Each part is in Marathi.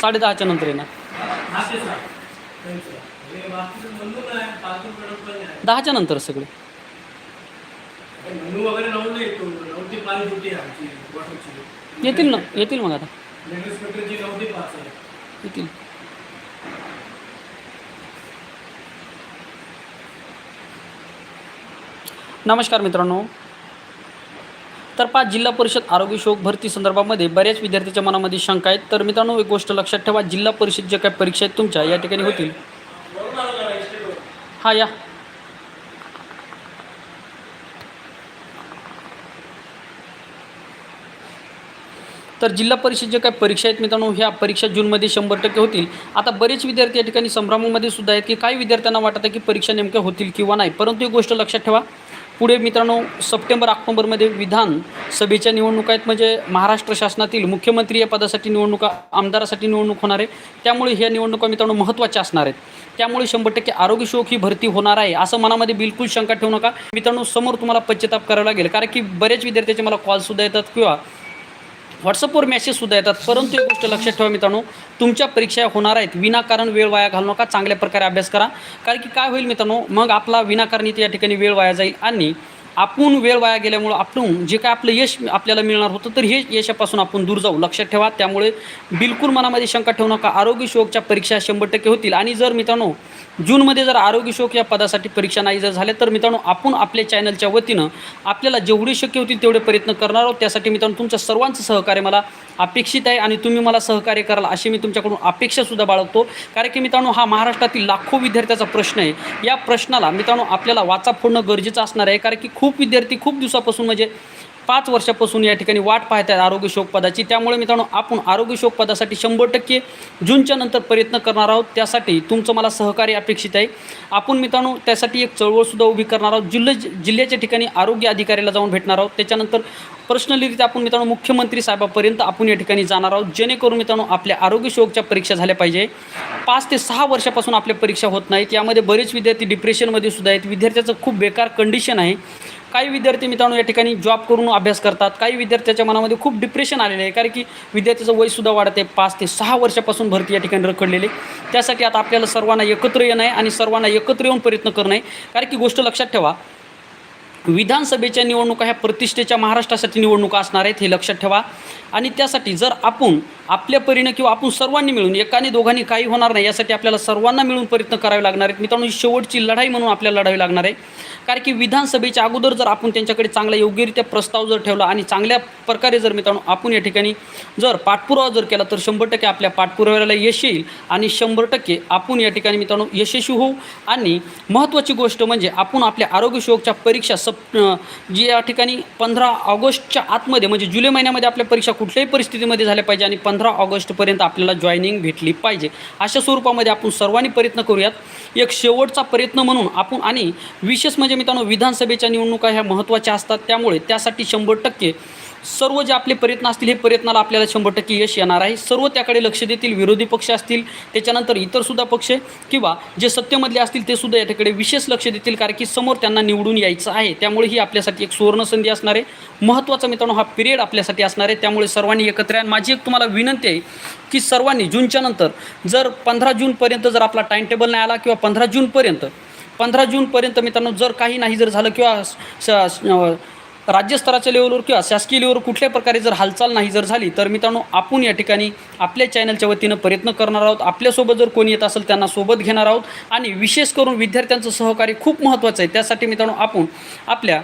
साडे दहाच्या नंतर आहे ना साडेदहाच्या नंतर दहाच्या नंतर सगळे. येतील ना येतील मग आता. येतील. नमस्कार मित्रांनो. तर पाच जिल्हा परिषद आरोग्य शोक भरती संदर्भामध्ये बऱ्याच विद्यार्थ्यांच्या मनामध्ये शंका आहेत. तर मित्रांनो एक गोष्ट लक्षात ठेवा जिल्हा परिषद ज्या काही परीक्षा आहेत तुमच्या या ठिकाणी होतील. हा या. तर जिल्हा परिषद जे काही परीक्षा आहेत मित्रांनो ह्या परीक्षा जूनमध्ये शंभर टक्के होतील. आता बरेच विद्यार्थी या ठिकाणी संभ्रमामध्ये सुद्धा आहेत की काही विद्यार्थ्यांना वाटत आहे की परीक्षा नेमक्या होतील किंवा नाही? परंतु एक गोष्ट लक्षात ठेवा पुढे मित्रांनो सप्टेंबर ऑक्टोबरमध्ये विधानसभेच्या निवडणुका आहेत. म्हणजे महाराष्ट्र शासनातील मुख्यमंत्री या पदासाठी निवडणुका आमदारासाठी निवडणूक होणार आहे. त्यामुळे ह्या निवडणुका मित्रांनो महत्त्वाच्या असणार आहेत. त्यामुळे शंभर टक्के आरोग्य शोक ही भरती होणार आहे असं मनामध्ये बिलकुल शंका ठेवू नका. मित्रांनो समोर तुम्हाला पश्चाताप करावा लागेल कारण की बरेच विद्यार्थ्याचे मला कॉलसुद्धा येतात किंवा व्हॉट्सअपवर मेसेजसुद्धा येतात. परंतु एक गोष्ट लक्षात ठेवा मित्रांनो तुमच्या परीक्षा होणार आहेत. विनाकारण वेळ वाया घालू नका. चांगल्या प्रकारे अभ्यास करा. कारण की काय होईल मित्रांनो मग आपला विनाकारण इथे या ठिकाणी वेळ वाया जाईल आणि आपण वेळ वाया गेल्यामुळं आपण जे काय आपलं यश आपल्याला मिळणार होतं तर हे यशापासून आपण दूर जाऊ. लक्षात ठेवा त्यामुळे बिलकुल मनामध्ये शंका ठेवू नका. आरोग्य शोकच्या परीक्षा शंभर टक्के होतील. आणि जर मित्रांनो जूनमध्ये जर आरोग्य शोक या पदासाठी परीक्षा नाही जर झाल्या तर मित्रांनो आपण आपल्या चॅनलच्या वतीनं आपल्याला जेवढे शक्य होतील तेवढे प्रयत्न करणार आहोत. त्यासाठी मित्रांनो तुमच्या सर्वांचं सहकार्य मला अपेक्षित आहे आणि तुम्ही मला सहकार्य कराल अशी मी तुमच्याकडून अपेक्षासुद्धा बाळगतो. कारण की मित्रांनो हा महाराष्ट्रातील लाखो विद्यार्थ्याचा प्रश्न आहे. या प्रश्नाला मित्रांनो आपल्याला वाचा फोडणं गरजेचं असणार आहे. कारण की खूप विद्यार्थी खूप दिवसापासून म्हणजे पाच वर्षापासून या ठिकाणी वाट पाहत आहेत आरोग्य शोक पदाची. त्यामुळे मित्रांनो आपण आरोग्य शोक पदासाठी शंभर टक्के जूनच्या नंतर प्रयत्न करणार आहोत. त्यासाठी तुमचं मला सहकार्य अपेक्षित आहे. आपण मित्रांनो त्यासाठी एक चळवळसुद्धा उभी करणार आहोत. जिल्ह जिल्ह्याच्या ठिकाणी आरोग्य अधिकाऱ्याला जाऊन भेटणार आहोत. त्याच्यानंतर पर्सनलीरित्या आपण मित्रांनो मुख्यमंत्री साहेबापर्यंत आपण या ठिकाणी जाणार आहोत. जेणेकरून मित्रांनो आपल्या आरोग्य शोकच्या परीक्षा झाल्या पाहिजे. पाच ते सहा वर्षापासून आपल्या परीक्षा होत नाहीत. यामध्ये बरेच विद्यार्थी डिप्रेशनमध्ये सुद्धा आहेत. विद्यार्थ्याचं खूप बेकार कंडिशन आहे. काही विद्यार्थी मित्रांनो या ठिकाणी जॉब करून अभ्यास करतात. काही विद्यार्थ्याच्या मनामध्ये खूप डिप्रेशन आलेलं आहे. कारण की विद्यार्थ्याचं वयसुद्धा वाढत आहे. पाच ते सहा वर्षापासून भरती या ठिकाणी रखडलेली त्यासाठी आता आपल्याला सर्वांना एकत्र येणं आहे आणि सर्वांना एकत्र येऊन प्रयत्न करणं आहे. कारण की गोष्ट लक्षात ठेवा. विधानसभेच्या निवडणुका ह्या प्रतिष्ठेच्या महाराष्ट्रासाठी निवडणुका असणार आहेत हे लक्षात ठेवा. आणि त्यासाठी जर आपण आपल्या परीनं किंवा आपण सर्वांनी मिळून एकाने दोघांनी काही होणार नाही यासाठी आपल्याला सर्वांना मिळून प्रयत्न करावे लागणार आहेत. मित्रांनो ही शेवटची लढाई म्हणून आपल्याला लढावी लागणार आहे. कारण की विधानसभेच्या अगोदर जर आपण त्यांच्याकडे चांगला योग्यरित्या प्रस्ताव जर ठेवला आणि चांगल्या प्रकारे जर मित्रांनो आपण या ठिकाणी जर पाठपुरावा जर केला तर शंभर टक्के आपल्या पाठपुराव्याला यश येईल आणि शंभर टक्के आपण या ठिकाणी मित्रांनो यशस्वी होऊ. आणि महत्त्वाची गोष्ट म्हणजे आपण आपल्या आरोग्यसेवकच्या परीक्षा सप जी या ठिकाणी पंधरा ऑगस्टच्या आतमध्ये म्हणजे जुलै महिन्यामध्ये आपल्या परीक्षा कुठल्याही परिस्थितीमध्ये झाल्या पाहिजे आणि पंधरा ऑगस्टपर्यंत आपल्याला जॉईनिंग भेटली पाहिजे. अशा स्वरूपामध्ये आपण सर्वांनी प्रयत्न करूयात. एक शेवटचा प्रयत्न म्हणून आपण आणि विशेष म्हणजे मित्रांनो विधानसभेच्या निवडणुका ह्या महत्त्वाच्या असतात. त्यामुळे त्यासाठी शंभर टक्के सर्व जे आपले प्रयत्न असतील हे प्रयत्नाला आपल्याला शंभर टक्के यश येणार आहे. सर्व त्याकडे लक्ष देतील विरोधी पक्ष असतील त्याच्यानंतर इतरसुद्धा पक्ष किंवा जे सत्तेमधले असतील ते सुद्धा याच्याकडे विशेष लक्ष देतील कारण की समोर त्यांना निवडून यायचं आहे. त्यामुळे ही आपल्यासाठी एक सुवर्णसंधी असणार आहे. महत्त्वाचा मित्रांनो हा पिरियड आपल्यासाठी असणार आहे. त्यामुळे सर्वांनी एकत्र या. आणि माझी एक तुम्हाला विनंती आहे की सर्वांनी जूनच्या नंतर जर पंधरा जूनपर्यंत जर आपला टाईम टेबल नाही आला किंवा पंधरा जूनपर्यंत पंधरा जूनपर्यंत मित्रांनो जर काही नाही जर झालं किंवा स- राज्यस्तराच्या लेवलवर किंवा शासकीय लेवलवर कुठल्या प्रकारे जर हालचाल नाही जर झाली तर मित्रांनो आपण या ठिकाणी आपल्या चॅनलच्या वतीनं प्रयत्न करणार आहोत. आपल्यासोबत जर कोणी येत असेल त्यांना सोबत घेणार आहोत. आणि विशेष करून विद्यार्थ्यांचं सहकार्य खूप महत्त्वाचं आहे. त्यासाठी मित्रांनो आपण आपल्या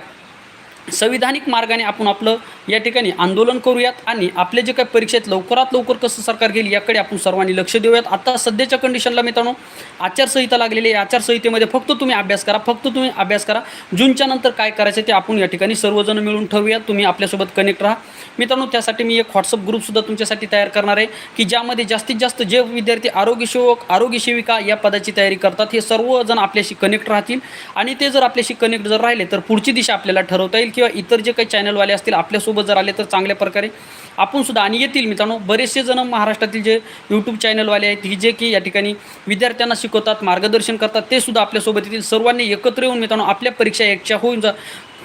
संविधानिक मार्गाने आपण आपलं या ठिकाणी आंदोलन करूयात आणि आपले जे काही परीक्षेत लवकरात लवकर कसं सरकार घेईल याकडे आपण सर्वांनी लक्ष देऊयात. आता सध्याच्या कंडिशनला मित्रांनो आचारसंहिता लागलेली आहे. आचारसंहितेमध्ये फक्त तुम्ही अभ्यास करा फक्त तुम्ही अभ्यास करा. जूनच्या नंतर काय करायचं ते आपण या ठिकाणी सर्वजण मिळून ठेवूया तुम्ही आपल्यासोबत कनेक्ट राहा. मित्रांनो त्यासाठी मी एक व्हॉट्सअप ग्रुपसुद्धा तुमच्यासाठी तयार करणार आहे की ज्यामध्ये जास्तीत जास्त जे विद्यार्थी आरोग्यसेवक आरोग्यसेविका या पदाची तयारी करतात हे सर्वजण आपल्याशी कनेक्ट राहतील. आणि ते जर आपल्याशी कनेक्ट जर राहिले तर पुढची दिशा आपल्याला ठरवता येईल किंवा इतर जे काही चॅनलवाले असतील आपल्यासोबत जर आले तर चांगल्या प्रकारे. आपण सुद्धा आणि येतील मित्रांनो बरेचसे जण महाराष्ट्रातील जे यूट्यूब चॅनलवाले आहेत की जे की या ठिकाणी विद्यार्थ्यांना शिकवतात मार्गदर्शन करतात ते सुद्धा आपल्यासोबत येतील. सर्वांनी एकत्र येऊन मित्रांनो आपल्या परीक्षा एकच्या होऊन जा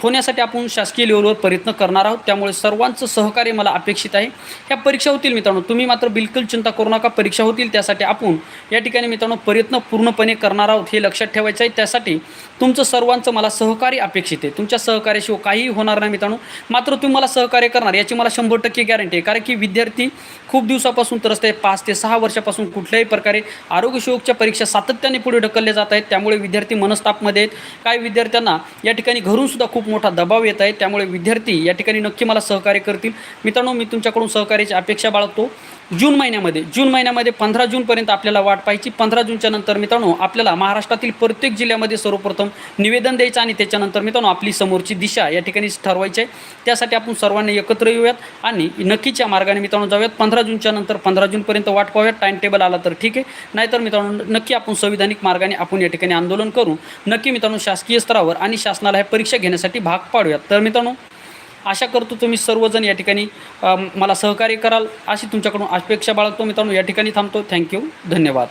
होण्यासाठी आपण शासकीय लेवलवर प्रयत्न करणार आहोत. त्यामुळे सर्वांचं सहकार्य मला अपेक्षित आहे. ह्या परीक्षा होतील मित्रांनो. तुम्ही मात्र बिलकुल चिंता करू नका. परीक्षा होतील. त्यासाठी आपण या ठिकाणी मित्रांनो प्रयत्न पूर्णपणे करणार आहोत हे लक्षात ठेवायचं आहे. त्यासाठी तुमचं सर्वांचं मला सहकार्य अपेक्षित आहे. तुमच्या सहकार्याशिवाय काहीही होणार नाही मित्रांनो. मात्र तुम्ही मला सहकार्य करणार. याची मला शंभर टक्के गॅरंटी आहे. कारण की विद्यार्थी खूप दिवसापासून त्रस्त आहे. पाच ते सहा वर्षापासून कुठल्याही प्रकारे आरोग्यसेवकच्या परीक्षा सातत्याने पुढे ढकलल्या जात आहेत. त्यामुळे विद्यार्थी मनस्तापमध्ये आहेत. काही विद्यार्थ्यांना या ठिकाणी घरूनसुद्धा खूप मोठा दबाव येत आहे. त्यामुळे विद्यार्थी या ठिकाणी नक्की मला सहकार्य करतील. मित्रांनो मी तुमच्याकडून सहकार्याची अपेक्षा बाळगतो. जून महिन्यामध्ये जून महिन्यामध्ये पंधरा जूनपर्यंत आपल्याला वाट पाहायची. पंधरा जूनच्या नंतर मित्रांनो आपल्याला महाराष्ट्रातील प्रत्येक जिल्ह्यामध्ये सर्वप्रथम निवेदन द्यायचं आणि त्याच्यानंतर मित्रांनो आपली समोरची दिशा या ठिकाणी ठरवायची आहे. त्यासाठी आपण सर्वांनी एकत्र येऊयात आणि नक्कीच्या मार्गाने मित्रांनो जाऊयात. पंधरा जूनच्या नंतर पंधरा जूनपर्यंत वाट पाहूयात. टाईम टेबल आला तर ठीक आहे. नाहीतर मित्रांनो नक्की आपण संविधानिक मार्गाने आपण या ठिकाणी आंदोलन करू. नक्की मित्रांनो शासकीय स्तरावर आणि शासनाला ह्या परीक्षा घेण्यासाठी भाग पाडूयात. तर मित्रांनो आशा करतो तुम्ही सर्वजण या ठिकाणी मला सहकार्य कराल. अशी तुमच्याकडून अपेक्षा बाळगतो मित्रांनो. या ठिकाणी थांबतो. थँक्यू धन्यवाद.